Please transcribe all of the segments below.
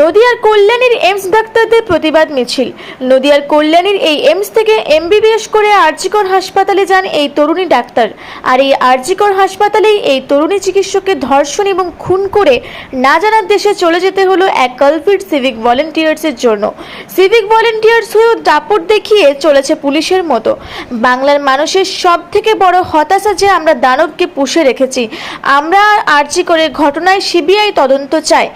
নদিয়ার কল্যাণীর এমস ডাক্তারদের প্রতিবাদ মিছিল। নদিয়ার কল্যাণীর এই এমস থেকে এমবিবিএস করে আরজিকর হাসপাতালে যান এই তরুণী ডাক্তার। আর এই আরজিকর হাসপাতালেই এই তরুণী চিকিৎসককে ধর্ষণ এবং খুন করে না জানার দেশে চলে যেতে হলো এক কালফিট সিভিক ভলেন্টিয়ার্সের জন্য। সিভিক ভলেন্টিয়ার্স হয়েও দাপট দেখিয়ে চলেছে পুলিশের মতো। বাংলার মানুষের সব থেকে বড় হতাশা যে আমরা দানবকে পুষে রেখেছি। আমরা আর্জি করে ঘটনায় সিবিআই তদন্ত চাই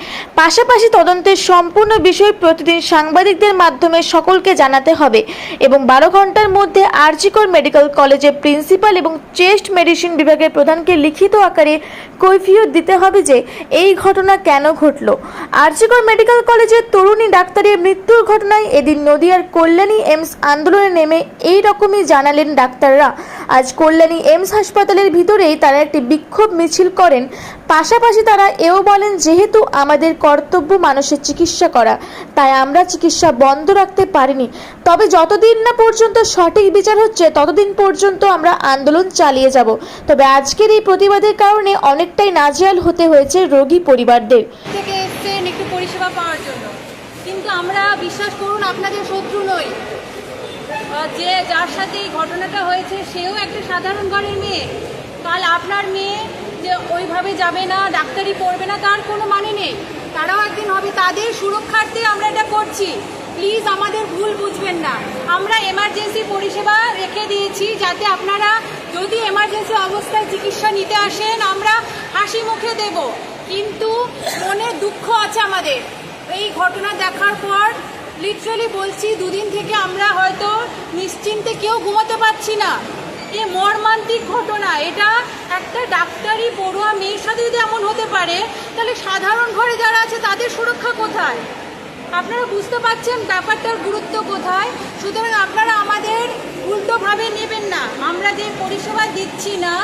পাশাপাশি তদন্তের সম্পূর্ণ বিষয় প্রতিদিন সাংবাদিকদের মাধ্যমে সকলকে জানাতে হবে এবং বারো ঘণ্টার মধ্যে আরজিকর মেডিকেল কলেজের প্রিন্সিপাল এবং চেস্ট মেডিসিন বিভাগের প্রধানকে লিখিত আকারে কৈফিয়ত দিতে হবে যে এই ঘটনা কেন ঘটলো। আরজিকর মেডিকেল কলেজের তরুণী ডাক্তারের মৃত্যুর ঘটনায় এদিন নদিয়ার কল্যাণী এমস আন্দোলনে নেমে এই রকমই জানালেন ডাক্তাররা। আজ কল্যাণী এমস হাসপাতালের ভিতরেই তারা একটি বিক্ষোভ মিছিল করেন। পাশাপাশি তারা এও বলেন, যেহেতু আমাদের কর্তব্য মানুষের চিকিৎসা করা। তাই আমরা চিকিৎসা বন্ধ রাখতে পারিনি। তবে যতদিন না পর্যন্ত সঠিক বিচার হচ্ছে, ততদিন পর্যন্ত আমরা আন্দোলন চালিয়ে যাব। তবে আজকের এই প্রতিবাদের কারণে অনেকটাই নাজেহাল হতে হয়েছে রোগী পরিবারদের। থেকে একটু পরিষেবা পাওয়ার জন্য। কিন্তু আমরা বিশ্বাস করুন, আপনাদের শত্রু নই। যে যার সাথে এই ঘটনাটা হয়েছে, সেও একটা সাধারণ ঘরের মেয়ে। কাল আপনার মেয়ে যে ওইভাবে যাবে না, ডাক্তারি পড়বে না, তার কোনো মানে নেই। তারাও একদিন হবে, তাদের সুরক্ষার্থে আমরা এটা করছি। প্লিজ আমাদের ভুল বুঝবেন না। আমরা এমার্জেন্সি পরিষেবা রেখে দিয়েছি যাতে আপনারা যদি এমার্জেন্সি অবস্থায় চিকিৎসা নিতে আসেন, আমরা হাসি মুখে দেব। কিন্তু মনে দুঃখ আছে আমাদের। এই ঘটনা দেখার পর লিটারালি বলছি, দুদিন থেকে আমরা হয়তো নিশ্চিন্তে কেউ ঘুমাতে পারছি না। এ মর্মান্তিক ঘটনা। এটা একটা ডাক্তারি পড়ুয়া মেয়ের সাথে যদি এমন হতে পারে, তাহলে সাধারণ ঘরে যারা আছে, তাদের সুরক্ষা কোথায়? আপনারা বুঝতে পারছেন ব্যাপারটার গুরুত্ব কোথায়? সুতরাং আপনারা আমাদের উল্টোভাবে নেবেন না। আমরা যে পরিষেবা দিচ্ছি না,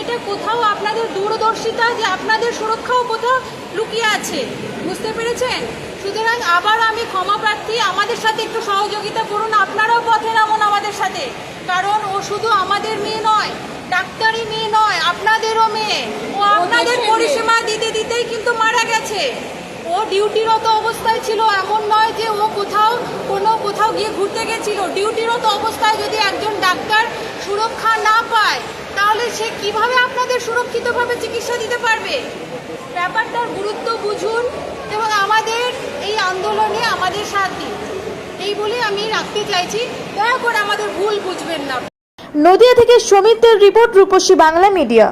এটা কোথাও আপনাদের দূরদর্শিতা, যে আপনাদের সুরক্ষাও কোথাও লুকিয়ে আছে। বুঝতে পেরেছেন? সুতরাং আবার আমি ক্ষমা প্রার্থী আমাদের সাথে একটু সহযোগিতা করুন আপনারাও পথে নামুন আমাদের সাথে। কারণ ও শুধু আমাদের মেয়ে নয় ডাক্তারি মেয়ে নয় আপনাদেরও মেয়ে। ও আপনাদের পরিষেবা দিতে দিতেই কিন্তু মারা গেছে। ও ডিউটিরত অবস্থায় ছিল এমন নয় যে ও কোথাও কোনো কোথাও গিয়ে ঘুরতে গেছিল। ডিউটিরত অবস্থায় যদি একজন ডাক্তার সুরক্ষা না পায় তাহলে সে কীভাবে আপনাদের সুরক্ষিতভাবে চিকিৎসা দিতে পারবে? ব্যাপারটার গুরুত্ব বুঝুন এবং আমাদের সাথ দিন এই বলে আমি রাখতে চাইছি, দয়া করে আমাদের ভুল বুঝবেন না। নদিয়া থেকে সমিতের রিপোর্ট রূপসী বাংলা মিডিয়া।